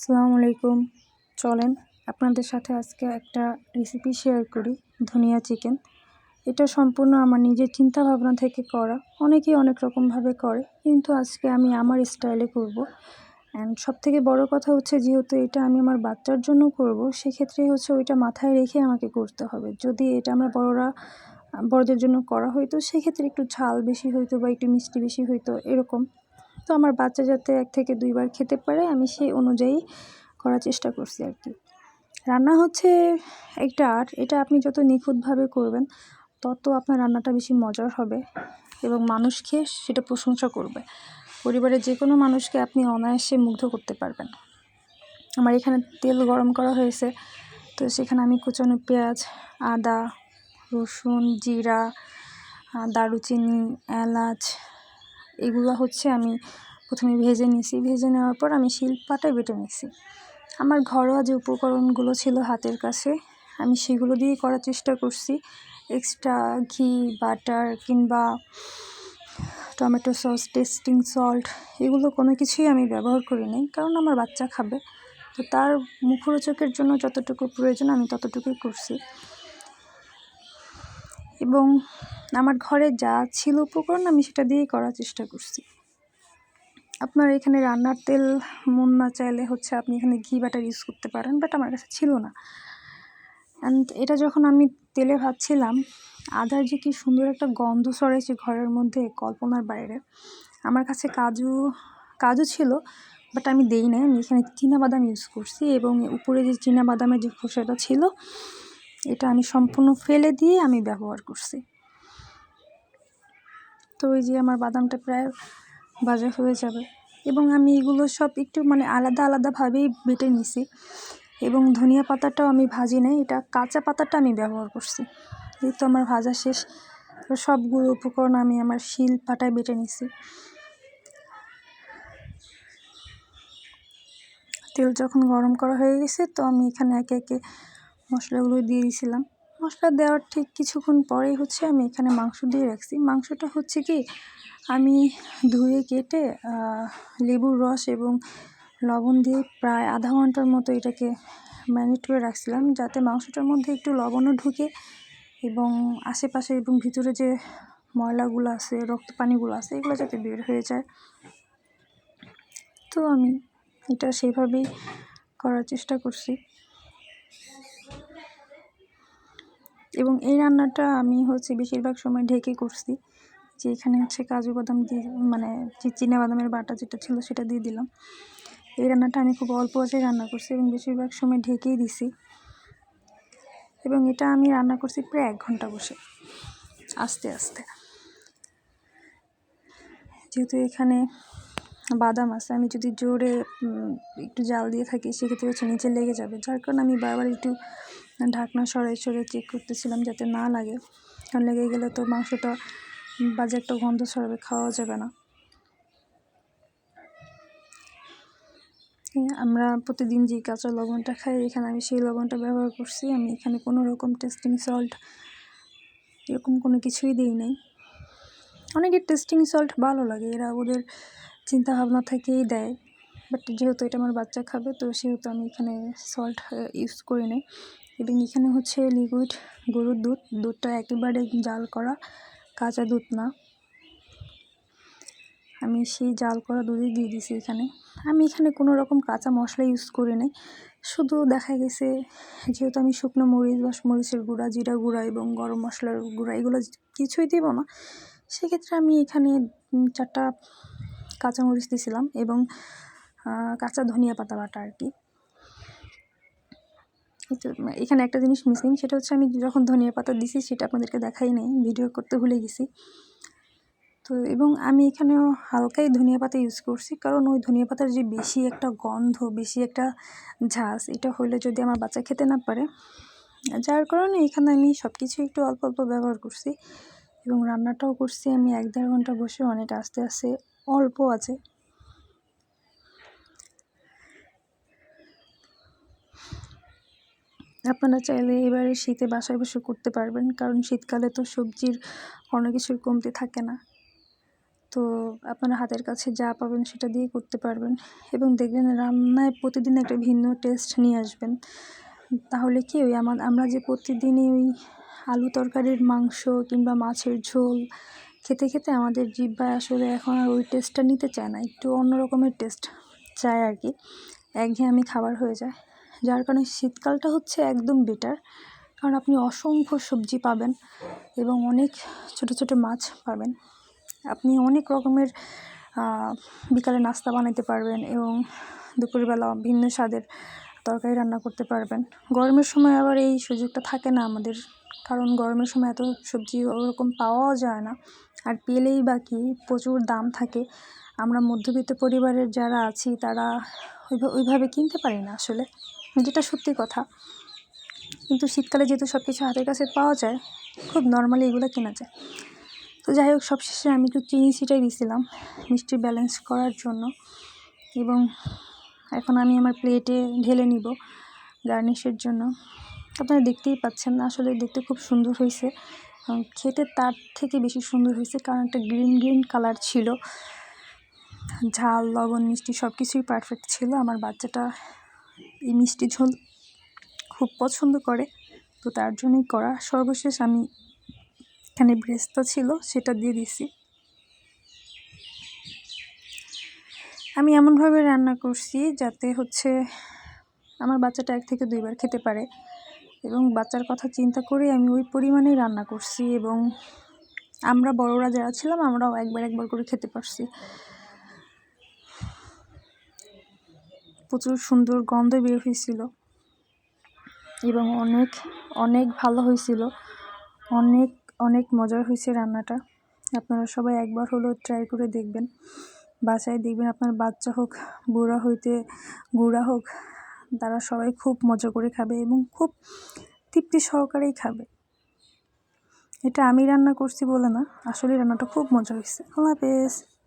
আসসালামু আলাইকুম। চলেন আপনাদের সাথে আজকে একটা রেসিপি শেয়ার করি, ধনিয়া চিকেন এটা সম্পূর্ণ আমার নিজের চিন্তা ভাবনা থেকে করা। অনেকেই অনেক রকমভাবে করে, কিন্তু আজকে আমি আমার স্টাইলে করব। অ্যান্ড সব থেকে বড়ো কথা হচ্ছে, যেহেতু এটা আমি আমার বাচ্চার জন্য করব, সেক্ষেত্রে হচ্ছে ওইটা মাথায় রেখে আমাকে করতে হবে। যদি এটা আমরা বড়রা, বড়দের জন্য করা হইতো, সেক্ষেত্রে একটু ঝাল বেশি হইতো বা একটু মিষ্টি বেশি হইতো, এরকম। তো আমার বাচ্চা যাতে এক থেকে দুইবার খেতে পারে, আমি সেই অনুযায়ী করার চেষ্টা করছি আর কি। রান্না হচ্ছে একটা আর্ট এটা আপনি যত নিখুঁতভাবে করবেন, তত আপনার রান্নাটা বেশি মজার হবে এবং মানুষ খেয়ে সেটা প্রশংসা করবে। পরিবারের যে কোনো মানুষকে আপনি অনায়াসে মুগ্ধ করতে পারবেন। আমার এখানে তেল গরম করা হয়েছে, তো সেখানে আমি কুচানো পেঁয়াজ, আদা, রসুন, জিরা দারুচিনি, এলাচ এগুলো হচ্ছে আমি প্রথমে ভেজে নিয়েছি। ভেজে নেওয়ার পর আমি শিলপাটায় বেটে নিয়েছি। আমার ঘরোয়া যে উপকরণগুলো ছিল হাতের কাছে, আমি সেগুলো দিয়েই করার চেষ্টা করছি। এক্সট্রা ঘি, বাটার কিংবা টমেটো সস, টেস্টিং সল্ট, এগুলো কোনো কিছুই আমি ব্যবহার করি নাই, কারণ আমার বাচ্চা খাবে। তো তার মুখরোচকের জন্য যতটুকু প্রয়োজন আমি ততটুকুই করছি। এবং আমার ঘরে যা ছিল উপকরণ আমি সেটা দিয়েই করার চেষ্টা করছি। আপনার এখানে রান্নার তেল মন না চাইলে হচ্ছে আপনি এখানে ঘি, বাটার ইউজ করতে পারেন বাট আমার কাছে ছিল না। অ্যান্ড এটা যখন আমি তেলে ভাবছিলাম আদার যে কি সুন্দর একটা গন্ধ সরেছে ঘরের মধ্যে কল্পনার বাইরে। আমার কাছে কাজু কাজু ছিল বাট আমি দেই নাই। আমি এখানে বাদাম ইউজ করছি এবং উপরে যে বাদামের যে খোসাটা ছিল, এটা আমি সম্পূর্ণ ফেলে দিয়ে আমি ব্যবহার করছি। তো ওই যে আমার বাদামটা প্রায় ভাজা হয়ে যাবে। এবং আমি এগুলো সব একটু মানে আলাদা আলাদাভাবেই বেটে নিছি। এবং ধনিয়া পাতাটাও আমি ভাজি নাই, এটা কাঁচা পাতাটা আমি ব্যবহার করছি। যেহেতু আমার ভাজা শেষ, তো সবগুলো উপকরণ আমি আমার শিল পাটায় বেটে নিছি। তেল যখন গরম করা হয়ে গেছে, তো আমি এখানে একে একে মশলাগুলো দিয়ে দিয়েছিলাম মশলা দেওয়ার ঠিক কিছুক্ষণ পরেই হচ্ছে আমি এখানে মাংস দিয়ে রাখছি। মাংসটা হচ্ছে কি, আমি ধুয়ে কেটে লেবুর রস এবং লবণ দিয়ে প্রায় আধা ঘণ্টার মতো এটাকে ম্যারিনেট করে রাখছিলাম যাতে মাংসটার মধ্যে একটু লবণও ঢুকে এবং আশেপাশে এবং ভিতরে যে ময়লাগুলো আছে, রক্ত পানিগুলো আছে, এগুলো যাতে বের হয়ে যায়। তো আমি এটা সেইভাবেই করার চেষ্টা করছি। এবং এই রান্নাটা আমি হচ্ছে বেশিরভাগ সময় ঢেকে করছি। যে এখানে হচ্ছে কাজু বাদাম দিয়ে মানে যে বাদামের বাটা যেটা ছিল সেটা দিয়ে দিলাম। এই রান্নাটা আমি খুব অল্প আছে রান্না করছি এবং বেশিরভাগ সময় ঢেকেই দিছি। এবং এটা আমি রান্না করছি প্রায় এক ঘণ্টা বসে, আস্তে আস্তে। যেহেতু এখানে বাদাম আছে, আমি যদি জোরে একটু জাল দিয়ে থাকি, সেক্ষেত্রে হচ্ছে নিচে লেগে যাবে। যার কারণে আমি বারবার একটু ঢাকনা সরাই সরে চেক করতেছিলাম যাতে না লাগে। কারণ লেগে গেলে তো মাংসটা বাজে একটা গন্ধ ছড়াবে, খাওয়া যাবে না। আমরা প্রতিদিন যে কাঁচা লবণটা খাই, এখানে আমি সেই লবণটা ব্যবহার করছি। আমি এখানে কোনো রকম টেস্টিং সল্ট এরকম কোনো কিছুই দিই নাই। অনেকের টেস্টিং সল্ট ভালো লাগে, এরা ওদের চিন্তা ভাবনা থেকেই দেয়। বাট যেহেতু এটা আমার বাচ্চা খাবে, তো সেহেতু আমি এখানে সল্ট ইউজ করি নাই। এবং এখানে হচ্ছে লিকুইড গরুর দুধ। দুধটা একেবারে জাল করা কাঁচা দুধ না। আমি সেই জাল করা দুধই দিয়ে দিছি এখানে। আমি এখানে কোনো রকম কাঁচা মশলা ইউজ করি নাই। শুধু দেখা গেছে যেহেতু আমি শুকনো মরিচ, বা মরিচের গুঁড়া, জিরা গুঁড়া এবং গরম মশলার গুঁড়া এগুলো কিছুই দেব না। সেক্ষেত্রে আমি এখানে চারটা কাঁচামরিচ দিয়েছিলাম এবং কাঁচা ধনিয়া পাতা বাটা আর কি। এখানে একটা জিনিস মিসিং সেটা হচ্ছে আমি যখন ধনিয়া পাতা দিছি, সেটা আপনাদেরকে দেখাই নেই, ভিডিও করতে ভুলে গেছি। তো, এবং আমি এখানেও হালকাই ধনিয়া পাতা ইউজ করছি, কারণ ওই ধনিয়া পাতার যে বেশি একটা গন্ধ, বেশি একটা ঝাঁস এটা হইলে যদি আমার বাচ্চা খেতে না পারে, যার কারণে এখানে আমি সব কিছু একটু অল্প অল্প ব্যবহার করছি। এবং রান্নাটাও করছি আমি এক দেড় ঘণ্টা বসে, অনেক আস্তে আস্তে অল্প আছে। আপনারা চাইলে এবারে শীতে বাসায় বসে করতে পারবেন, কারণ শীতকালে তো সবজির কোনো কিছুর কমতি থাকে না। তো আপনারা হাতের কাছে যা পাবেন সেটা দিয়ে করতে পারবেন এবং দেখবেন রান্নায় প্রতিদিন একটা ভিন্ন টেস্ট নিয়ে আসবেন। তাহলে কি ওই আমার আমরা যে প্রতিদিনই ওই আলু তরকারির মাংস কিংবা মাছের ঝোল খেতে খেতে আমাদের জিহ্বায় আসলে এখন আর ওই টেস্টটা নিতে চায় না, একটু অন্য রকমের টেস্ট চায় আর কি। একঘেয়েমি খাবার হয়ে যায়। যার কারণে শীতকালটা হচ্ছে একদম বেটার কারণ আপনি অসংখ্য সবজি পাবেন এবং অনেক ছোটো ছোটো মাছ পাবেন। আপনি অনেক রকমের বিকালে নাস্তা বানাতে পারবেন এবং দুপুরবেলা ভিন্ন স্বাদের তরকারি রান্না করতে পারবেন। গরমের সময় আবার এই সুযোগটা থাকে না আমাদের, কারণ গরমের সময় এত সবজি ওরকম পাওয়াও যায় না। আর পেলেই বা কি প্রচুর দাম থাকে। আমরা মধ্যবিত্ত পরিবারের যারা আছি তারা ওইভা- ওইভাবে কিনতে পারি না আসলে। যেটা সত্যি কথা। কিন্তু শীতকালে যেহেতু সব কিছু হাতের কাছে পাওয়া যায়, খুব নর্মালি এগুলো কেনা যায়। তো যাই হোক, সবশেষে আমি একটু চিনি ছিটাই দিয়েছিলাম মিষ্টি ব্যালেন্স করার জন্য। এবং এখন আমি আমার প্লেটে ঢেলে নিব গার্নিশের জন্য। আপনারা দেখতেই পাচ্ছেন না, আসলে দেখতে খুব সুন্দর হয়েছে। খেতে তার থেকে বেশি সুন্দর হয়েছে, কারণ একটা গ্রিন গ্রিন কালার ছিল। ঝাল, লবণ, মিষ্টি সব কিছুই পারফেক্ট ছিল। আমার বাচ্চাটা এই মিষ্টি ঝোল খুব পছন্দ করে। তো তার জন্যই করা সর্বশেষ আমি এখানে ব্রেস্তা ছিল, সেটা দিয়ে দিছি। আমি এমনভাবে রান্না করছি যাতে হচ্ছে আমার বাচ্চাটা এক থেকে দুইবার খেতে পারে এবং বাচ্চার কথা চিন্তা করে আমি ওই পরিমাণেই রান্না করছি এবং আমরা বড়রা যারা ছিলাম, আমরাও একবার একবার করে খেতে পারছি। প্রচুর সুন্দর গন্ধ বের হয়েছিল এবং অনেক অনেক ভালো হয়েছিল। অনেক অনেক মজার হয়েছে রান্নাটা। আপনারা সবাই একবার হলেও ট্রাই করে দেখবেন। বাসায় দেখবেন আপনার বাচ্চা হোক, বুড়া হইতে গুড়া হোক, তারা সবাই খুব মজা করে খাবে এবং খুব তৃপ্তি সহকারেই খাবে। এটা আমি রান্না করছি বলে না, আসলে রান্নাটা খুব মজা হয়েছে। আল্লাহ হাফেজ।